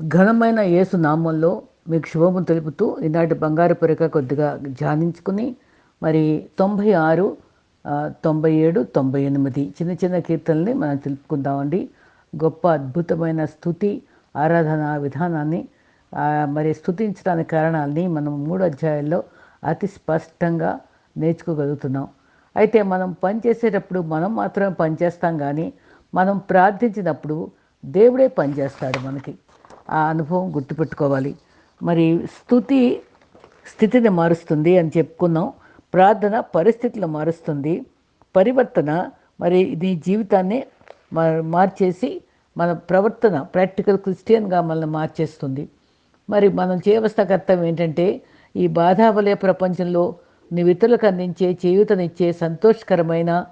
ఘనమైన యేసు నామంలో మీకు శుభము తెలుపుతూ ఈనాటి బంగారు పొరక కొద్దిగా ధ్యానించుకుని మరి తొంభై ఆరు తొంభై ఏడు తొంభై ఎనిమిది చిన్న చిన్న కీర్తనల్ని మనం తెలుపుకుందామండి. గొప్ప అద్భుతమైన స్థుతి ఆరాధన విధానాన్ని మరి స్థుతించడానికి కారణాలని మనం మూడు అధ్యాయాల్లో అతి స్పష్టంగా నేర్చుకోగలుగుతున్నాం. అయితే మనం పనిచేసేటప్పుడు మనం మాత్రమే పనిచేస్తాం కానీ మనం ప్రార్థించినప్పుడు దేవుడే పనిచేస్తాడు మనకి. ఆ అనుభవం గుర్తుపెట్టుకోవాలి. మరి స్థుతి స్థితిని మారుస్తుంది అని చెప్పుకున్నాం. ప్రార్థన పరిస్థితులు మారుస్తుంది. పరివర్తన మరి నీ జీవితాన్ని మార్చేసి మన ప్రవర్తన ప్రాక్టికల్ క్రిస్టియన్గా మనల్ని మార్చేస్తుంది. మరి మనం చేయవలసిన కర్తవ్యం ఏంటంటే ఈ బాధావలయ ప్రపంచంలో నీ ఇతరులకు అందించే చేయూతనిచ్చే సంతోషకరమైన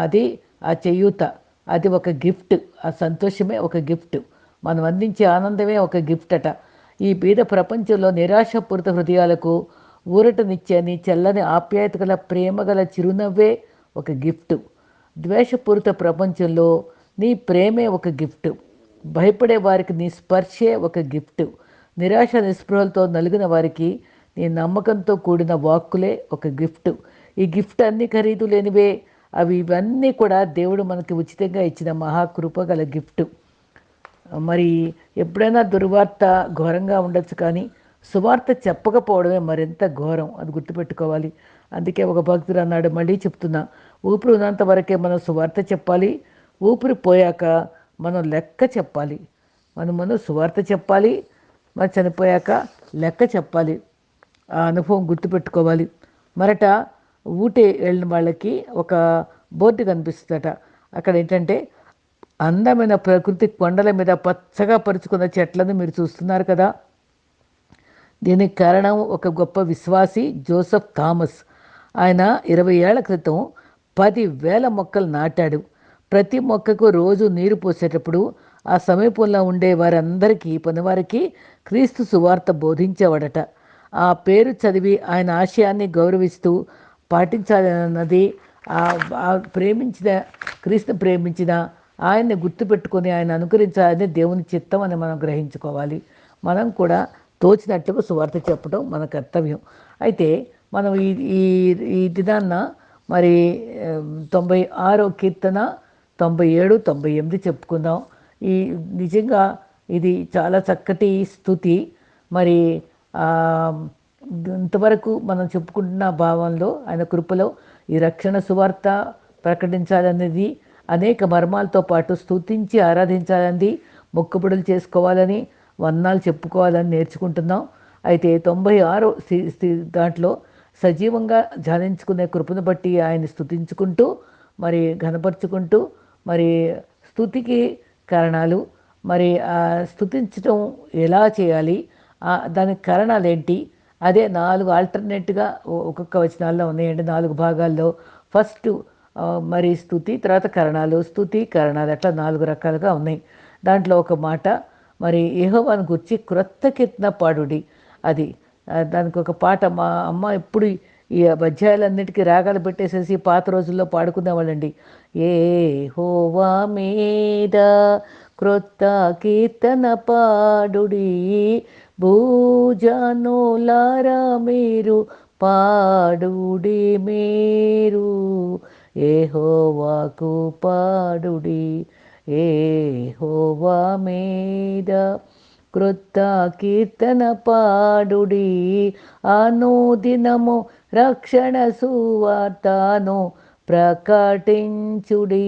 అది ఆ చేయూత అది ఒక గిఫ్ట్ ఆ సంతోషమే ఒక గిఫ్ట్. మనం అందించే ఆనందమే ఒక గిఫ్ట్ అట. ఈ బీద ప్రపంచంలో నిరాశపూరిత హృదయాలకు ఊరటనిచ్చని నీ చల్లని ఆప్యాయత గల ప్రేమ గల చిరునవ్వే ఒక గిఫ్ట్. ద్వేషపూరిత ప్రపంచంలో నీ ప్రేమే ఒక గిఫ్ట్. భయపడే వారికి నీ స్పర్శే ఒక గిఫ్ట్. నిరాశ నిస్పృహలతో నలిగిన వారికి నీ నమ్మకంతో కూడిన వాక్కులే ఒక గిఫ్ట్. ఈ గిఫ్ట్ అన్ని ఖరీదు లేనివే అవి ఇవన్నీ కూడా దేవుడు మనకి ఉచితంగా ఇచ్చిన మహాకృప గల గిఫ్ట్. మరి ఎప్పుడైనా దుర్వార్త ఘోరంగా ఉండొచ్చు కానీ సువార్త చెప్పకపోవడమే మరింత ఘోరం. అది గుర్తుపెట్టుకోవాలి. అందుకే ఒక భక్తుడు అన్నాడు మళ్ళీ చెప్తున్నా ఊపిరి ఉన్నంత వరకే మనం సువార్త చెప్పాలి. ఊపిరి పోయాక మనం లెక్క చెప్పాలి. మనం మనం సువార్త చెప్పాలి. మరి చనిపోయాక లెక్క చెప్పాలి. ఆ అనుభవం గుర్తుపెట్టుకోవాలి. మరట ఊటే వెళ్ళిన వాళ్ళకి ఒక బోర్డు కనిపిస్తుందట. అక్కడ ఏంటంటే అందమైన ప్రకృతి కొండల మీద పచ్చగా పరుచుకున్న చెట్లను మీరు చూస్తున్నారు కదా. దీనికి కారణం ఒక గొప్ప విశ్వాసి జోసఫ్ థామస్. ఆయన ఇరవై ఏళ్ళ క్రితం పది వేల మొక్కలు నాటాడు. ప్రతి మొక్కకు రోజు నీరు పోసేటప్పుడు ఆ సమీపంలో ఉండే వారందరికీ పనివారికి క్రీస్తు సువార్త బోధించేవాడట. ఆ పేరు చదివి ఆయన ఆశయాన్ని గౌరవిస్తూ పాటించాలన్నది ప్రేమించిన క్రీస్తు ప్రేమించిన ఆయన్ని గుర్తుపెట్టుకొని ఆయన అనుకరించాలని దేవుని చిత్తం అని మనం గ్రహించుకోవాలి. మనం కూడా తోచినట్టుగా సువార్త చెప్పడం మన కర్తవ్యం. అయితే మనం ఈ ఈ ఈ దినాన్న మరి తొంభై ఆరో కీర్తన తొంభై ఏడు తొంభై ఎనిమిది చెప్పుకుందాం. ఈ నిజంగా ఇది చాలా చక్కటి స్థుతి. మరి ఇంతవరకు మనం చెప్పుకుంటున్న భావంలో ఆయన కృపలో ఈ రక్షణ సువార్త ప్రకటించాలనేది అనేక మర్మాలతో పాటు స్తుతించి ఆరాధించాలని మొక్కుబడులు చేసుకోవాలని వర్ణాలు చెప్పుకోవాలని నేర్చుకుంటున్నాం. అయితే తొంభై ఆరు దాంట్లో సజీవంగా ధ్యానించుకునే కృపను బట్టి ఆయన స్థుతించుకుంటూ మరి ఘనపరుచుకుంటూ మరి స్థుతికి కారణాలు మరి ఆ స్థుతించడం ఎలా చేయాలి ఆ దానికి కారణాలు ఏంటి అదే నాలుగు ఆల్టర్నేట్గా ఒక్కొక్క వచనాల్లో ఉన్నాయండి. నాలుగు భాగాల్లో ఫస్ట్ మరి స్థుతి తర్వాత కరణాలు స్థుతి కరణాలు అట్లా నాలుగు రకాలుగా ఉన్నాయి. దాంట్లో ఒక మాట మరి యెహోవాను గుర్చి క్రొత్త కీర్తన పాడుడి అది దానికి ఒక పాట మా అమ్మ ఎప్పుడు ఈ అధ్యాయాలన్నిటికీ రాగాలు పెట్టేసేసి పాత రోజుల్లో పాడుకునేవాళ్ళండి. ఏ హోవా మీద క్రొత్త కీర్తన పాడుడి భూజనులారా మీరు పాడుడి మీరు. ఏహోవాకు పాడుడి ఏహోవా మీద క్రొత్త కీర్తన పాడుడి. అనుదినము రక్షణ సువార్తను ప్రకటించుడి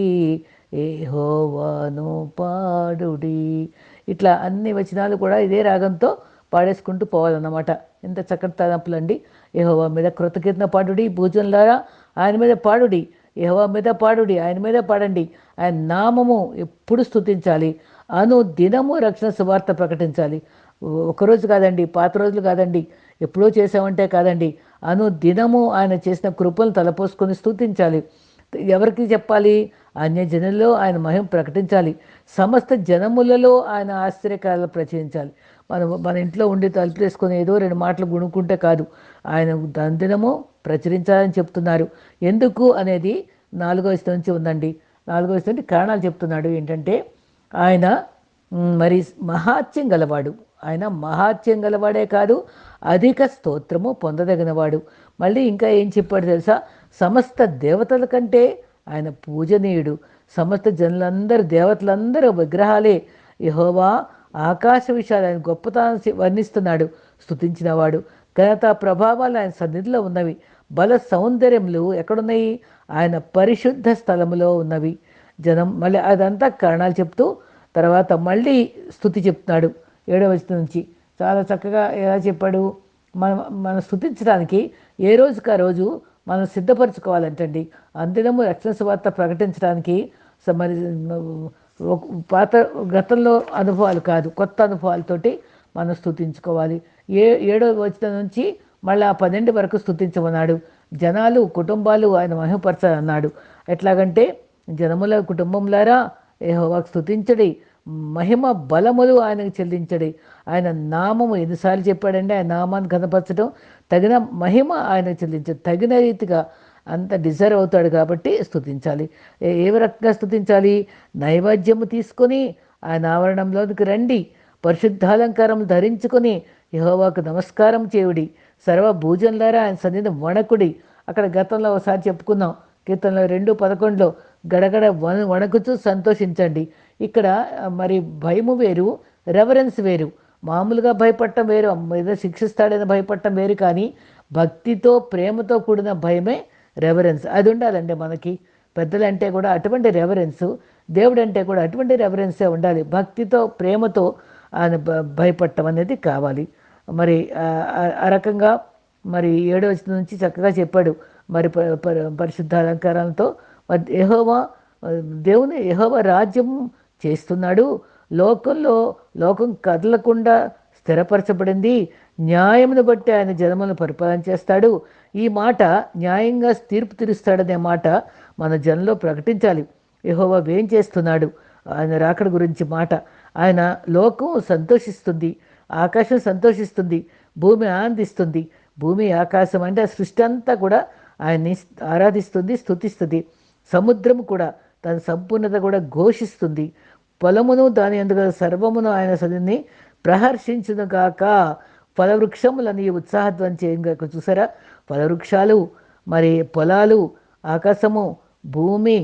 ఏహోవాను పాడుడి. ఇట్లా అన్ని వచనాలు కూడా ఇదే రాగంతో పాడేసుకుంటూ పోవాలన్నమాట. ఎంత చక్కటి తలంపులండి. ఏహోవా మీద కృతకీర్తన పాడుడి భూజనులారా ఆయన మీద పాడుడి. యహోవా మీద పాడుడి ఆయన మీద పాడండి. ఆయన నామము ఎప్పుడు స్థుతించాలి అను దినము రక్షణ సువార్త ప్రకటించాలి. ఒకరోజు కాదండి పాత రోజులు కాదండి ఎప్పుడో చేసామంటే కాదండి. అను దినము ఆయన చేసిన కృపలను తలపోసుకొని స్థుతించాలి ఎవరికి చెప్పాలి? అన్య జనుల్లో ఆయన మహిమ ప్రకటించాలి. సమస్త జనములలో ఆయన ఆశ్చర్యకారాలు ప్రచురించాలి. మనం మన ఇంట్లో ఉండి తలుపులు ఏదో రెండు మాటలు గుణుకుంటే కాదు. ఆయన దందినము ప్రచురించాలని చెప్తున్నారు. ఎందుకు అనేది నాలుగో ఇష్టం నుంచి ఉందండి. నాలుగో ఇష్టం నుంచి కారణాలు చెప్తున్నాడు. ఏంటంటే ఆయన మరి మహాత్యం గలవాడు. ఆయన మహాత్యం గలవాడే కాదు అధిక స్తోత్రము పొందదగినవాడు. మళ్ళీ ఇంకా ఏం చెప్పాడు తెలుసా? సమస్త దేవతల కంటే ఆయన పూజనీయుడు. సమస్త జనులందరూ దేవతలందరూ విగ్రహాలే. యహోవా ఆకాశ విషయాలు ఆయన గొప్పతనాన్ని వర్ణిస్తున్నాడు స్తుతించినవాడు. ఘనత ప్రభావాలు ఆయన సన్నిధిలో ఉన్నవి. బల సౌందర్యములు ఎక్కడున్నాయి? ఆయన పరిశుద్ధ స్థలములో ఉన్నవి. జనం మళ్ళీ అదంతా కారణాలు చెప్తూ తర్వాత మళ్ళీ స్థుతి చెప్తున్నాడు. ఏడవ వచనం నుంచి చాలా చక్కగా ఎలా చెప్పాడు? మనం మనం స్థుతించడానికి ఏ రోజుకి ఆ రోజు మనం సిద్ధపరచుకోవాలంటండి. అందినము రక్షణ సువార్త ప్రకటించడానికి స- మరి ఒక- పాత గతంలో అనుభవాలు కాదు కొత్త అనుభవాలతోటి మనం స్థుతించుకోవాలి. ఏ ఏడో వచనం నుంచి మళ్ళీ ఆ పన్నెండు వరకు స్థుతించమన్నాడు. జనాలు కుటుంబాలు ఆయన మహిమపరచాలన్నాడు ఎట్లాగంటే జనముల కుటుంబంలారా ఏహోవాకు స్థుతించడి మహిమ బలములు ఆయనకు చెల్లించడి. ఆయన నామము ఎన్నిసార్లు చెప్పాడంటే ఆయన నామాన్ని కనపరచడం తగిన మహిమ ఆయనకు చెల్లించడం తగిన రీతిగా అంత డిజర్వ్ అవుతాడు కాబట్టి స్థుతించాలి. ఏ ఏ రకంగా స్థుతించాలి? నైవేద్యము తీసుకొని ఆయన ఆవరణంలోనికి రండి పరిశుద్ధాలంకారం ధరించుకొని యహోవాకు నమస్కారం చేయుడి. సర్వ భూజనులారా ఆయన సన్నిధి వణకుడి. అక్కడ గతంలో ఒకసారి చెప్పుకున్నాం కీర్తనలో రెండు పదకొండులో గడగడ వణ వణకుతూ సంతోషించండి. ఇక్కడ మరి భయము వేరు రెవరెన్స్ వేరు. మామూలుగా భయపడటం వేరు ఏదో శిక్షిస్తాడని భయపడటం వేరు కానీ భక్తితో ప్రేమతో కూడిన భయమే రెవరెన్స్ అది ఉండాలండి మనకి. పెద్దలంటే కూడా అటువంటి రెవరెన్స్ దేవుడు అంటే కూడా అటువంటి రెవరెన్సే ఉండాలి. భక్తితో ప్రేమతో ఆయన భయపడటం అనేది కావాలి. మరి ఆ- రకంగా మరి ఏడో వచ్చిన నుంచి చక్కగా చెప్పాడు మరి ప- పరిశుద్ధ అలంకారాలతో మరి యహోవా దేవుని యెహోవా రాజ్యం చేస్తున్నాడు. లోకంలో లోకం కదలకుండా స్థిరపరచబడింది. న్యాయమును బట్టి ఆయన జనములను పరిపాలన చేస్తాడు. ఈ మాట న్యాయంగా తీర్పు తీరుస్తాడనే మాట మన జనంలో ప్రకటించాలి. యహోవా ఏం చేస్తున్నాడు ఆయన రాకడ గురించి మాట. ఆయన లోకం సంతోషిస్తుంది. ఆకాశం సంతోషిస్తుంది భూమి ఆనందిస్తుంది. భూమి ఆకాశం అంటే ఆ సృష్టి అంతా కూడా ఆయన్ని ఆరాధిస్తుంది స్థుతిస్తుంది సముద్రం కూడా తన సంపూర్ణత కూడా ఘోషిస్తుంది. పొలమును దాని ఎందుకు సర్వమును ఆయన సదిని ప్రహర్షించును కాక ఫలవృక్షములని ఉత్సాహధ్వం చేయంగా చూసారా? ఫలవృక్షాలు మరి పొలాలు ఆకాశము భూమి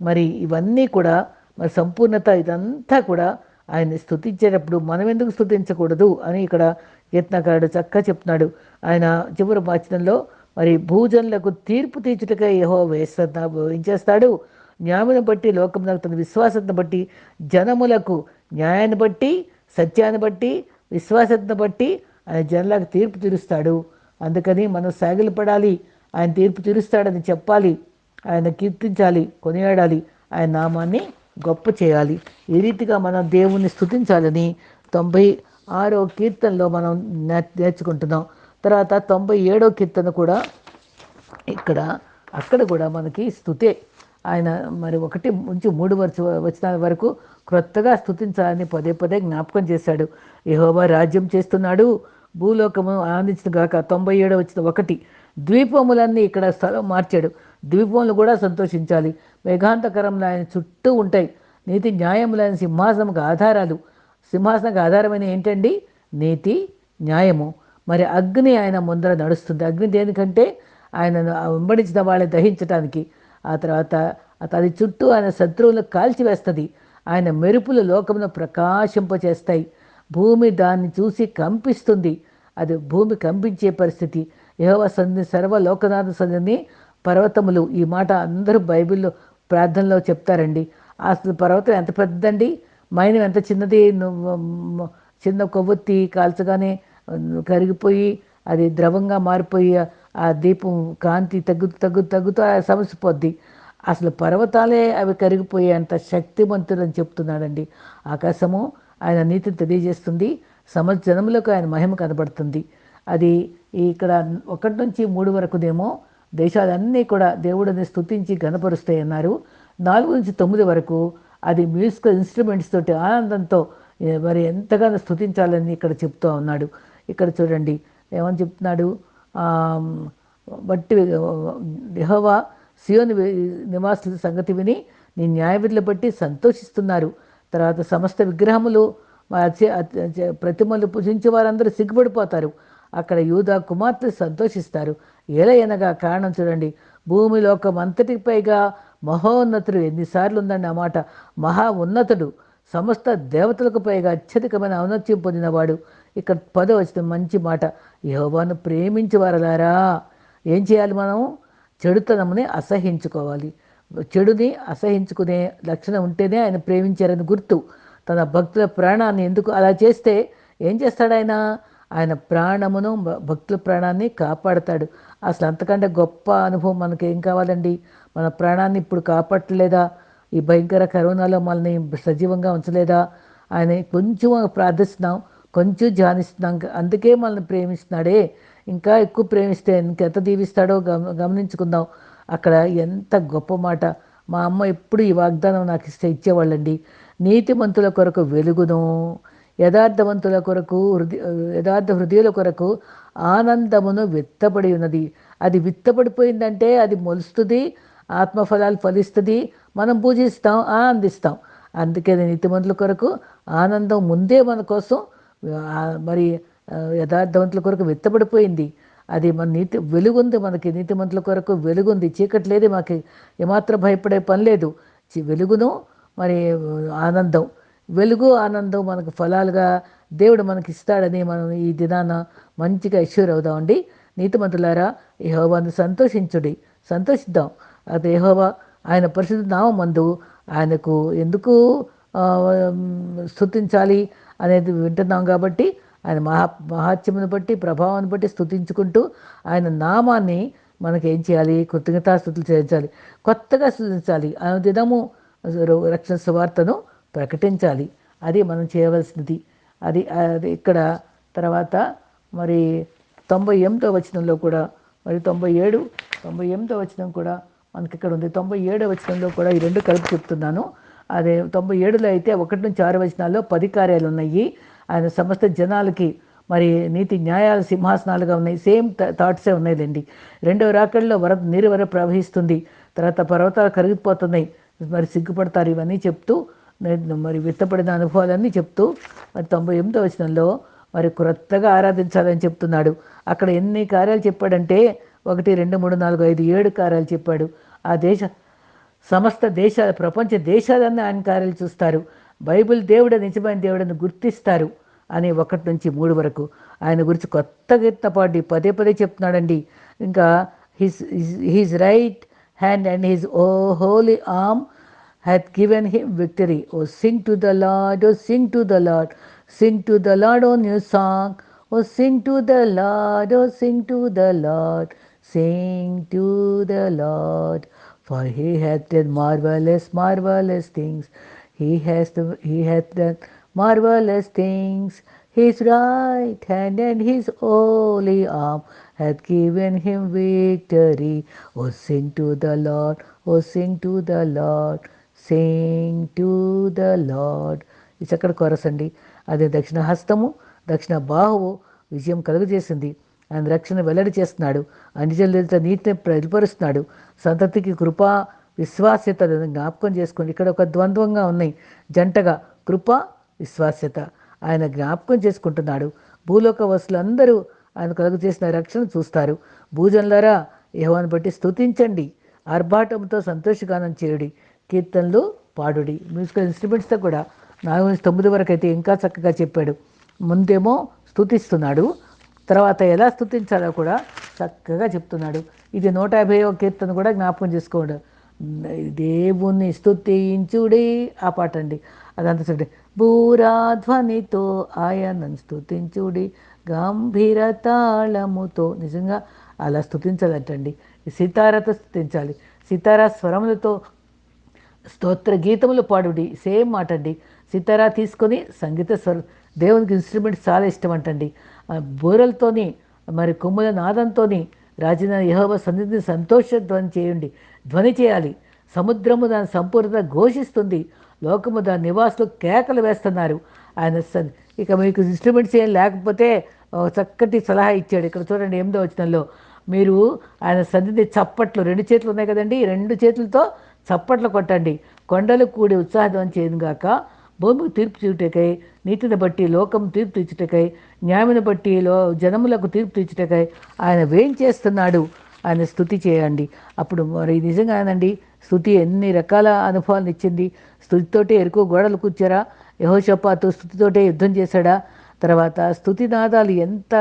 మరి ఇవన్నీ కూడా మరి సంపూర్ణత ఇదంతా కూడా ఆయన్ని స్థుతించేటప్పుడు మనం ఎందుకు స్థుతించకూడదు అని ఇక్కడ యత్నకారుడు చక్కగా చెప్తున్నాడు. ఆయన చివరి వాచనంలో మరి భూజనులకు తీర్పు తీర్చుటకై యహో వేస్తా ఏం చేస్తాడు న్యాయమును బట్టి లోకమునకు తన విశ్వాసతను బట్టి జనములకు న్యాయాన్ని బట్టి సత్యాన్ని బట్టి విశ్వాసతను బట్టి ఆయన జనులకు తీర్పు తీరుస్తాడు. అందుకని మనం సాగిలపడాలి. ఆయన తీర్పు తీరుస్తాడని చెప్పాలి. ఆయన కీర్తించాలి కొనియాడాలి. ఆయన నామాన్ని గొప్ప చేయాలి. ఈ రీతిగా మనం దేవుణ్ణి స్థుతించాలని తొంభై ఆరో కీర్తనలో మనం నే- నేర్చుకుంటున్నాం. తర్వాత తొంభై ఏడో కీర్తన కూడా ఇక్కడ అక్కడ కూడా మనకి స్థుతే ఆయన మరి ఒకటి నుంచి మూడు వరుస వచ్చిన వరకు క్రొత్తగా స్థుతించాలని పదే పదే జ్ఞాపకం చేశాడు. యహోబా రాజ్యం చేస్తున్నాడు భూలోకము ఆనందించిన గాక. తొంభై ఏడో వచ్చిన ఒకటి. ద్వీపములన్నీ ఇక్కడ స్థలం మార్చాడు. ద్వీపములు కూడా సంతోషించాలి. మేఘాంతకరంలో ఆయన చుట్టూ ఉంటాయి. నీతి న్యాయములైన సింహాసనకు ఆధారాలు. సింహాసనకు ఆధారమైన ఏంటండి? నీతి న్యాయము. మరి అగ్ని ఆయన ముందర నడుస్తుంది. అగ్ని దేనికంటే? ఆయనను వెంబడించిన వాళ్ళని దహించటానికి. ఆ తర్వాత అది చుట్టూ ఆయన శత్రువులను కాల్చివేస్తుంది. ఆయన మెరుపులు లోకమును ప్రకాశింపచేస్తాయి. భూమి దాన్ని చూసి కంపిస్తుంది. అది భూమి కంపించే పరిస్థితి. యహోవ సన్ని సర్వ లోకనాథ పర్వతములు. ఈ మాట అందరూ బైబిల్లో ప్రార్థనలో చెప్తారండి. అసలు పర్వతం ఎంత పెద్దండి మైనం ఎంత చిన్నది? నువ్వు చిన్న కొవ్వొత్తి కాల్చగానే కరిగిపోయి అది ద్రవంగా మారిపోయి ఆ దీపం కాంతి తగ్గుతూ తగ్గుతూ తగ్గుతూ సమసిపోద్ది అసలు పర్వతాలే అవి కరిగిపోయే అంత అని చెప్తున్నాడండి. ఆకాశము ఆయన నీతిని తెలియజేస్తుంది. సమ జనములకు ఆయన మహిమ కనబడుతుంది. అది ఇక్కడ ఒకటి నుంచి మూడు వరకుదేమో దేశాలన్నీ కూడా దేవుడిని స్థుతించి గనపరుస్తాయి అన్నారు. నాలుగు నుంచి తొమ్మిది వరకు అది మ్యూజికల్ ఇన్స్ట్రుమెంట్స్ తోటి ఆనందంతో మరి ఎంతగానో స్థుతించాలని ఇక్కడ చెప్తూ ఉన్నాడు. ఇక్కడ చూడండి ఏమని చెప్తున్నాడు? బట్టి యెహోవా సియోని నివాసుల సంగతి విని నీ న్యాయవిధులు బట్టి సంతోషిస్తున్నారు. తర్వాత సమస్త విగ్రహములు ప్రతిమలు పూజించే వారందరూ సిగ్గుపడిపోతారు. అక్కడ యూదా కుమార్తె సంతోషిస్తారు. ఎలయనగా కారణం చూడండి. భూమి లోకం అంతటికి పైగా మహోన్నతుడు ఎన్నిసార్లు ఉందండి ఆ మాట. మహా ఉన్నతుడు సమస్త దేవతలకు పైగా అత్యధికమైన ఔన్నత్యం పొందినవాడు. ఇక్కడ పదో వచ్చిన మంచి మాట. యహోవాను ప్రేమించేవారలారా ఏం చేయాలి మనం? చెడుతనముని అసహించుకోవాలి. చెడుని అసహించుకునే లక్షణం ఉంటేనే ఆయన ప్రేమించారని గుర్తు. తన భక్తుల ప్రాణాన్ని ఎందుకు అలా చేస్తే ఏం చేస్తాడు ఆయన ఆయన ప్రాణమును భ- భక్తుల ప్రాణాన్ని కాపాడతాడు. అసలు అంతకంటే గొప్ప అనుభవం మనకి ఏం కావాలండి? మన ప్రాణాన్ని ఇప్పుడు కాపాడలేదా? ఈ భయంకర కరోనాలో మనల్ని సజీవంగా ఉంచలేదా? ఆయన కొంచెం ప్రార్థిస్తున్నాం కొంచెం ధ్యానిస్తున్నాం అందుకే మనల్ని ప్రేమిస్తున్నాడే. ఇంకా ఎక్కువ ప్రేమిస్తే ఇంకెంత దీవిస్తాడో గమ గమనించుకుందాం. అక్కడ ఎంత గొప్ప మాట. మా అమ్మ ఎప్పుడు ఈ వాగ్దానం నాకు ఇస్తే ఇచ్చేవాళ్ళండి. నీతిమంతుల కొరకు వెలుగును. యథార్థవంతుల కొరకు హృదయ యథార్థ హృదయుల కొరకు ఆనందమును విత్తబడి ఉన్నది. అది విత్తబడిపోయిందంటే అది మొలుస్తుంది ఆత్మఫలాలు ఫలిస్తుంది మనం పూజిస్తాం ఆనందిస్తాం. అందుకే నీతిమంతుల కొరకు ఆనందం ముందే మన కోసం మరి యథార్థవంతుల కొరకు విత్తబడిపోయింది అది మన నీతి వెలుగుంది మనకి నీతిమంతుల కొరకు వెలుగుంది. చీకటి లేదు మాకు ఏమాత్రం భయపడే పని లేదు. వెలుగును మరి ఆనందం. వెలుగు ఆనందం మనకు ఫలాలుగా దేవుడు మనకి ఇస్తాడని మనం ఈ దినాన మంచిగా ఐశ్వర్య అవుదామండి నీతిమంతులారా యహోవాను సంతోషించుడి. సంతోషిద్దాం. అది యెహోవా ఆయన పరిశుద్ధ మందు ఆయనకు ఎందుకు స్థుతించాలి అనేది వింటున్నాం కాబట్టి ఆయన మహా మహాత్యమును బట్టి ప్రభావాన్ని బట్టి స్తుతించుకుంటూ ఆయన నామాన్ని మనకి ఏం చేయాలి? కృతజ్ఞతాస్థుతులు చేయించాలి కొత్తగా స్థుతించాలి అనుదినము రక్షణ సువార్తను ప్రకటించాలి. అది మనం చేయవలసినది. అది అది ఇక్కడ తర్వాత మరి తొంభై ఎనిమిదో వచనంలో కూడా మరి తొంభై ఏడు తొంభై ఎనిమిదో వచనం కూడా మనకి ఇక్కడ ఉంది. తొంభై ఏడో వచనంలో కూడా ఈ రెండు కలిపి చెప్తున్నాను. అదే తొంభై ఏడులో అయితే ఒకటి నుంచి ఆరు వచనాల్లో పది కార్యాలు ఉన్నాయి. ఆయన సమస్త జనాలకి మరి నీతి న్యాయాల సింహాసనాలుగా ఉన్నాయి. సేమ్ థాట్సే ఉన్నాయిలేండి. రెండవ రాకడిలో వర నీరు వర ప్రవహిస్తుంది. తర్వాత పర్వతాలు కరిగిపోతున్నాయి. మరి సిగ్గుపడతారు ఇవన్నీ చెప్తూ మరి విత్తపడిన అనుభవాలన్నీ చెప్తూ మరి తొంభై ఎనిమిదో వచనంలో మరి క్రొత్తగా ఆరాధించాలని చెప్తున్నాడు. అక్కడ ఎన్ని కార్యాలు చెప్పాడంటే ఒకటి రెండు మూడు నాలుగు ఐదు ఏడు కార్యాలు చెప్పాడు. ఆ దేశ సమస్త దేశాల ప్రపంచ దేశాలన్నీ ఆయన కార్యాలు చూస్తారు. బైబిల్ దేవుడు నిజమైన దేవుడని గుర్తిస్తారు అని ఒకటి నుంచి మూడు వరకు. ఆయన గురించి కొత్త కీర్తన పదే పదే చెప్తున్నాడండి. ఇంకా his his right hand and his O holy arm hath given him victory. Oh, sing to the Lord, oh, sing to the Lord, sing to the Lord, oh, new song. Oh, sing to the Lord, oh, sing to the Lord, sing to the Lord. For he hath done marvelous, marvelous things. He has the, he hath done marvelous things. His right hand and his holy arm hath given him victory. Oh, sing to the Lord, oh, sing to the Lord, sing to the Lord ఈ చక్కటి కొరస్ అండి. అదే దక్షిణ హస్తము దక్షిణ బాహువు విజయం కలుగజేసింది. ఆయన రక్షణ వెల్లడి చేస్తున్నాడు. అంజలిత నీటిని ప్రతిపరుస్తున్నాడు. సంతతికి కృప విశ్వాస్యత జ్ఞాపకం చేసుకోండి ఇక్కడ ఒక ద్వంద్వంగా ఉన్నాయి. జంటగా కృప విశ్వాస్యత. ఆయన జ్ఞాపకం చేసుకుంటున్నాడు. భూలోక వసులందరూ ఆయన కలుగు చేసిన రక్షణ చూస్తారు. భూజనులారా యహోవాన్ని బట్టి స్తుతించండి. ఆర్భాటంతో సంతోషగానం చేయుడి. కీర్తనలు పాడుడి. మ్యూజికల్ ఇన్స్ట్రుమెంట్స్తో కూడా నాలుగు నుంచి తొమ్మిది వరకు అయితే ఇంకా చక్కగా చెప్పాడు. ముందేమో స్తుతిస్తున్నాడు. తర్వాత ఎలా స్థుతించాలో కూడా చక్కగా చెప్తున్నాడు. ఇది నూట యాభై కీర్తన కూడా జ్ఞాపకం చేసుకోండి. దేవుణ్ణి స్థుతించుడే ఆ పాట అండి. అదంతా చూడండి. భూరాధ్వనితో ఆయనను స్తుతించుడి గంభీర తాళముతో నిజంగా అలా స్థుతించాలంటండి సితారతో స్థుతించాలి సితారా స్వరములతో స్తోత్ర గీతములు పాడుడి సేమ్ మాట అండి సితారా తీసుకొని సంగీత స్వర దేవునికి ఇన్స్ట్రుమెంట్ చాలా ఇష్టం అంటండి బూరలతోని మరి కొమ్ముల నాదంతోని రాజన యహోవ సన్నిధిని సంతోష ధ్వని చేయండి. ధ్వని చేయాలి. సముద్రము దాని సంపూర్ణత ఘోషిస్తుంది. లోకము దాని నివాసులు కేకలు వేస్తున్నారు. ఆయన సన్- ఇక మీకు ఇన్స్ట్రుమెంట్స్ ఏం లేకపోతే చక్కటి సలహా ఇచ్చాడు. ఇక్కడ చూడండి ఎనిమిదో వచనంలో. మీరు ఆయన సన్నిధి చప్పట్లు రెండు చేతులు ఉన్నాయి కదండి. రెండు చేతులతో చప్పట్లు కొట్టండి. కొండలు కూడి ఉత్సాహం చేయనుగాక భూమికి తీర్పు చూటకై నీతిని బట్టి లోకం తీర్పు తీర్చుటకై న్యాయమును బట్టి లో జనములకు తీర్పు తీర్చుటకై ఆయన వేం చేస్తున్నాడు? ఆయన స్థుతి చేయండి. అప్పుడు మరి నిజంగానండి స్థుతి ఎన్ని రకాల అనుభవాలను ఇచ్చింది? స్థుతితోటే ఎరుకు గోడలు కూర్చారా? యహోషపాతు స్థుతితోటే యుద్ధం చేశాడా? తర్వాత స్థుతినాదాలు ఎంత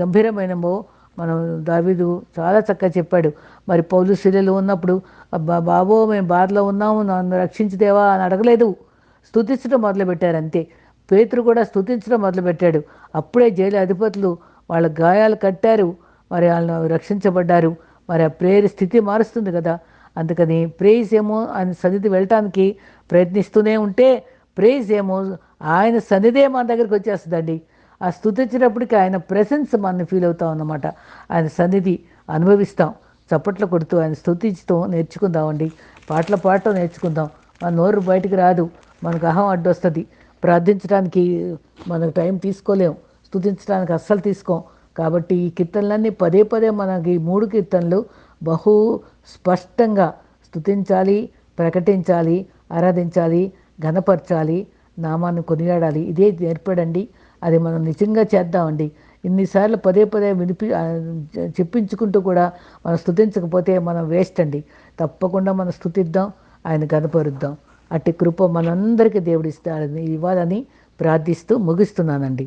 గంభీరమైనమో మనం దావీదు చాలా చక్కగా చెప్పాడు. మరి పౌలు శిలలు ఉన్నప్పుడు బాబో మేము బాధలో ఉన్నాము నన్ను రక్షించుదేవా అని అడగలేదు. స్థుతించడం మొదలుపెట్టారు అంతే. పేతురు కూడా స్థుతించడం మొదలుపెట్టాడు. అప్పుడే జైలు అధిపతులు వాళ్ళ గాయాలు కట్టారు. మరి వాళ్ళు రక్షించబడ్డారు. మరి ఆ ప్రేయర్ స్థితి మారుస్తుంది కదా. అందుకని ప్రేజ్ ఏమో ఆయన సన్నిధి వెళ్ళటానికి ప్రయత్నిస్తూనే ఉంటే ప్రేజ్ ఏమో ఆయన సన్నిధే మన దగ్గరికి వచ్చేస్తుందండి. ఆ స్థుతించినప్పటికీ ఆయన ప్రెసెన్స్ మనం ఫీల్ అవుతాం అన్నమాట ఆయన సన్నిధి అనుభవిస్తాం. చప్పట్లు కొడుతూ ఆయన స్థుతించడం నేర్చుకుందామండి. పాటలు పాడటం నేర్చుకుందాం. మన నోరు బయటికి రాదు. మనకు అహం అడ్డొస్తుంది. ప్రార్థించడానికి మనకు టైం తీసుకోలేం. స్థుతించడానికి అస్సలు తీసుకోం. కాబట్టి ఈ కీర్తనలన్నీ పదే పదే మనకి ఈ మూడు కీర్తనలు బహు స్పష్టంగా స్థుతించాలి ప్రకటించాలి ఆరాధించాలి ఘనపరచాలి నామాన్ని కొనియాడాలి. ఇదే నేర్పడండి. అది మనం నిజంగా చేద్దామండి. ఇన్నిసార్లు పదే పదే వినిపి చెప్పించుకుంటూ కూడా మనం స్థుతించకపోతే మనం వేస్ట్ అండి. తప్పకుండా మనం స్థుతిద్దాం ఆయన కనపరుద్దాం. అట్టి కృప మనందరికీ దేవుడు ఇస్తాడని ఇవ్వాలని ప్రార్థిస్తూ ముగిస్తున్నానండి.